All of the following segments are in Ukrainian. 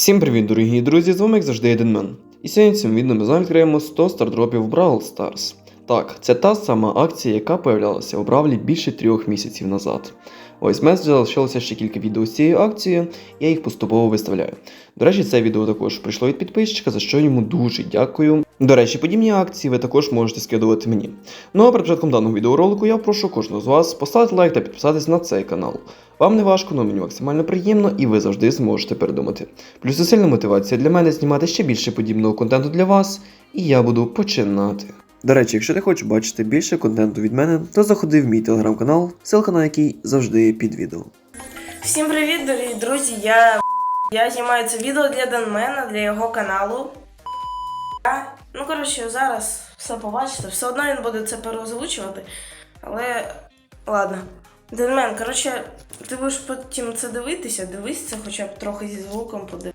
Всім привіт, дорогі друзі! З вами як завжди Еденмен. І сьогодні цьому відео ми з вами відкриємо 100 стардропів Brawl Stars. Так, це та сама акція, яка появлялася у Бравлі більше трьох місяців назад. Ось в мене залишилося ще кілька відео з цією акцією, я їх поступово виставляю. До речі, це відео також прийшло від підписчика, за що йому дуже дякую. До речі, подібні акції ви також можете скидувати мені. Ну а перед початком даного відеоролику я прошу кожного з вас поставити лайк та підписатись на цей канал. Вам не важко, але мені максимально приємно і ви завжди зможете передумати. Плюс це сильна мотивація для мене знімати ще більше подібного контенту для вас, і я буду починати. До речі, якщо ти хочеш бачити більше контенту від мене, то заходи в мій телеграм-канал, ссылка на який завжди під відео. Всім привіт, дорогі друзі! Я я знімаю це відео для Денмена, для його каналу. Ну, коротше, зараз все побачите. Все одно він буде це переозвучувати. Але ладно. Денмен, коротше, ти будеш потім це дивитися, дивись це хоча б трохи зі звуком подивись.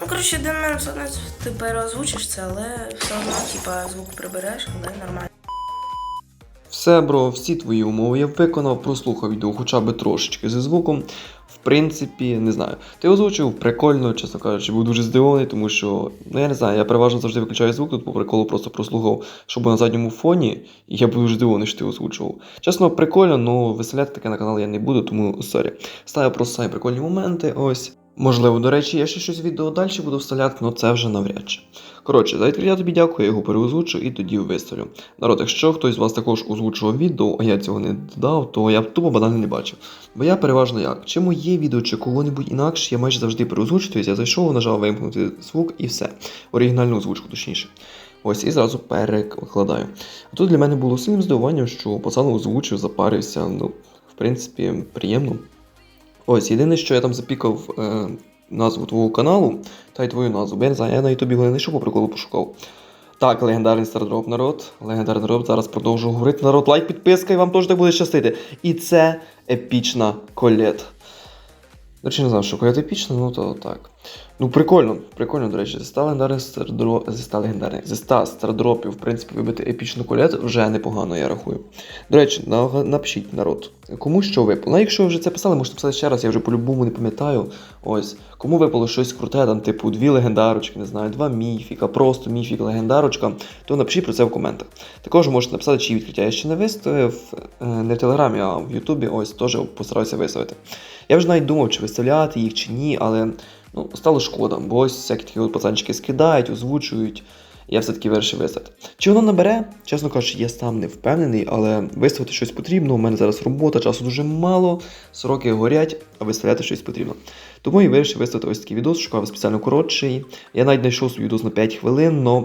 Ну, коротше, Денмен, все одно ти переозвучиш це, але все одно, типа, звук прибереш, але нормально. Все, бро, всі твої умови я виконав, прослухав відео хоча б трошечки зі звуком. Принципі, не знаю. Ти озвучив прикольно, чесно кажучи, був дуже здивований, тому що, ну я не знаю, я переважно завжди виключаю звук, тут по приколу просто прослухав, що було на задньому фоні, і я був дуже здивований, що ти озвучував. Чесно, прикольно, але виселяти таке на канал я не буду, тому сорі. Ставив просто самі прикольні моменти, ось. Можливо, до речі, я ще щось відео далі буду вставляти, але це вже навряд чи. Коротше, за відкриття тобі дякую, я його переозвучу і тоді виставлю. Народ, якщо хтось з вас також озвучував відео, а я цього не додав, то я б тупо банально не бачив. Бо я переважно як, чи моє відео, чи кого-небудь інакше, я майже завжди переозвучую, тобто я зайшов, нажав вимкнути звук і все. Оригінальну озвучку, точніше. Ось і зразу перекладаю. А тут для мене було сильним здивуванням, що пацан озвучив, запарився. Ну, в принципі, приємно. Ось, єдине, що я там запікав е, назву твого каналу та й твою назву. Бо я не знаю, я на ютубі його не знайшов, по приколу пошукав. Так, легендарний стардроп народ. Легендарний стардроп, зараз продовжу говорити. Народ, лайк, підписка, і вам теж так буде щастити. І це епічна колет. До речі, не знаю, що колет епічна, ну то так. Ну, прикольно, прикольно, до речі, зі 100 легендарних стардропів, зі 100 легендарних, зі 100 стардропів, в принципі, вибити епічну колет вже непогано, я рахую. До речі, напишіть народ, кому що випало. Якщо ви вже це писали, можете писати ще раз, я вже по-любому не пам'ятаю. Ось, кому випало щось круте, там, типу, дві легендарочки, не знаю, два міфіка, просто міфік, легендарочка, то напишіть про це в коментах. Також можете написати, чи відкриття я ще не виставив, е, не в Телеграмі, а в Ютубі, ось теж постараюся виставити. Я вже навіть думав, чи виставляти їх, чи ні, але ну, стало шкода, бо ось всякі такі от пацанчики скидають, озвучують. Я все-таки вирішив виставити. Чи воно набере? Чесно кажучи, я сам не впевнений, але виставити щось потрібно. У мене зараз робота, часу дуже мало, сроки горять, а виставляти щось потрібно. Тому я вирішив виставити ось такий відос, шукав спеціально коротший. Я навіть знайшов свій відос на 5 хвилин, але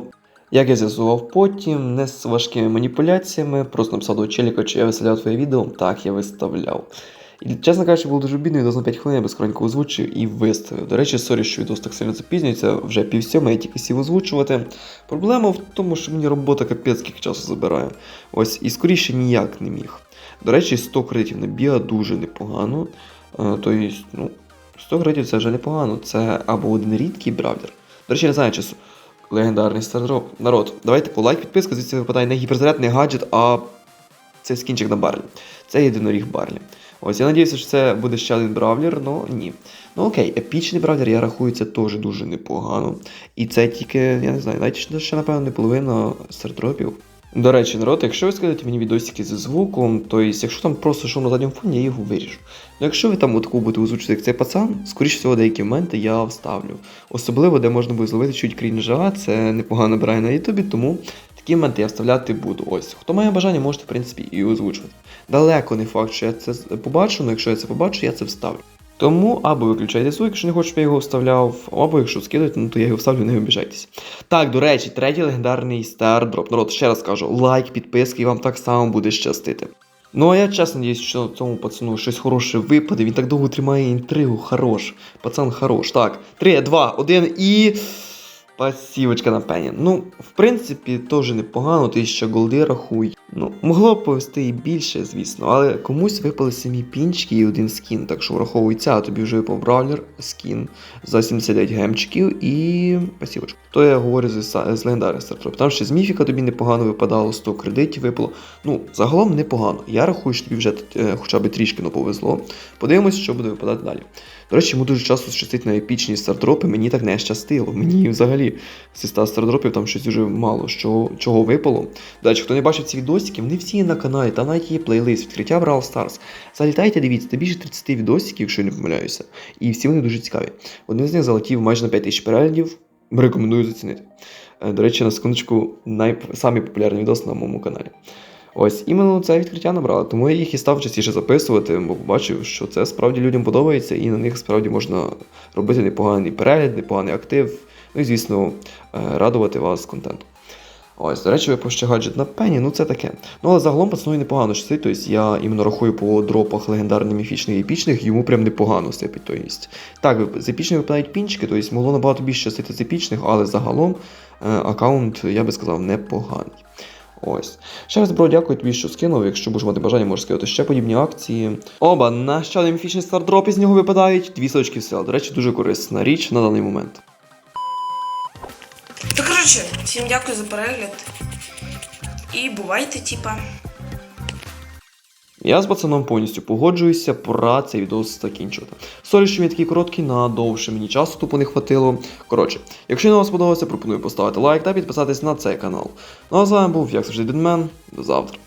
як я з'ясував потім, не з важкими маніпуляціями, просто написав до челіка, чи я виставляв твоє відео. Так, я виставляв. І, чесно кажучи, було дуже бідно, відос на 5 хвилин я безкоронько озвучив і виставив. До речі, сорі, що відос так сильно запізнюється, вже пів сьомої, я тільки сів озвучувати. Проблема в тому, що мені робота капець скільки часу забирає. Ось, і скоріше ніяк не міг. До речі, 100 кредитів на біга дуже непогано. Тобто, ну, 100 кредитів це вже непогано. Це або один рідкий бравлер. До речі, не знаю, чи с- легендарний стардроп. Народ, давайте по лайк, підписка, звідси випадає не гіперзаряд, не гаджет, а це скінчик на Барлі. Це єдиноріг Барлі. Ось, я надіюся, що це буде ще один бравлер, але ні. Ну окей, епічний бравлер, я рахую, це теж дуже непогано. І це тільки, я не знаю, навіть ще, напевно, не половина стардропів. До речі, народ, якщо ви скажете мені відосики зі звуком, то якщо там просто шум на задньому фоні, я його виріжу. Ну якщо ви там отаку будете озвучити, як цей пацан, скоріш всього, деякі моменти я вставлю. Особливо, де можна буде зловити чуть крінжа, це непогано набирає на ютубі, тому такі моменти я вставляти буду. Ось, хто має бажання, можете, в принципі, і озвучувати. Далеко не факт, що я це побачу, але якщо я це побачу, я це вставлю. Тому або виключайте звук, якщо не хочете, щоб я його вставляв, або якщо скидуєте, ну то я його вставлю, не обіжайтесь. Так, до речі, третій легендарний стардроп. Народ, ще раз кажу, лайк, підписки, і вам так само буде щастити. Ну а я чесно надіюсь, що цьому пацану щось хороше випаде. Він так довго тримає інтригу. Хорош. Пацан хорош. Так, 3, 2, 1 і. Пасівочка на пені. Ну, в принципі, теж непогано, ти ще голди рахуй. Ну, могло б повести і більше, звісно, але комусь випали самі пінчики і один скін, так що враховується, а тобі вже випав бравлер, скін за 79 гемчиків і пасівочку. То я говорю з, з легендарних стартропів. Там ще з міфіка тобі непогано випадало, 100 кредитів випало. Ну, загалом непогано. Я рахую, що тобі вже е, хоча б трішки ну, повезло. Подивимось, що буде випадати далі. До речі, йому дуже часто щастить на епічні стардропи, мені так не щастило. Мені взагалі зі 100 стардропів там щось дуже мало що, чого випало. До речі, хто не бачив ці відосики, вони всі є на каналі, там навіть є плейлист відкриття Brawl Stars. Залітайте, дивіться, більше 30 відосиків, якщо не помиляюся. І всі вони дуже цікаві. Один з них залетів майже на 5 тисяч переглядів. Рекомендую зацінити. Е, До речі, на секундочку, найп... самий популярний відос на моєму каналі. Ось іменно це відкриття набрало, тому я їх і став частіше записувати, бо побачив, що це справді людям подобається, і на них справді можна робити непоганий перегляд, непоганий актив, ну і звісно, е, радувати вас контентом. Ось, до речі, випав ще гаджет на пені, ну це таке. Ну але загалом пацану непогано щастить, тобто я іменно рахую по дропах легендарних, міфічних і епічних, йому прям непогано сипить. Тобто. Так, з епічних випадають пінчики, тобто могло набагато більше щастити з епічних, але загалом е, аккаунт, я би сказав, непоганий. Ось. Ще раз, бро, дякую тобі, що скинув. Якщо будеш мати бажання, можеш скинути ще подібні акції. Оба, на ще один міфічний стардроп із нього випадають. Дві сочки в сел. До речі, дуже корисна річ на даний момент. Коротше, всім дякую за перегляд. І бувайте, типа. Я з пацаном повністю погоджуюся, пора цей відос закінчувати. Сорі, що він такий короткий, на довше мені часу тупо не хватило. Коротше, якщо вам сподобалося, пропоную поставити лайк та підписатись на цей канал. Ну а з вами був, як завжди, Дідмен. До завтра.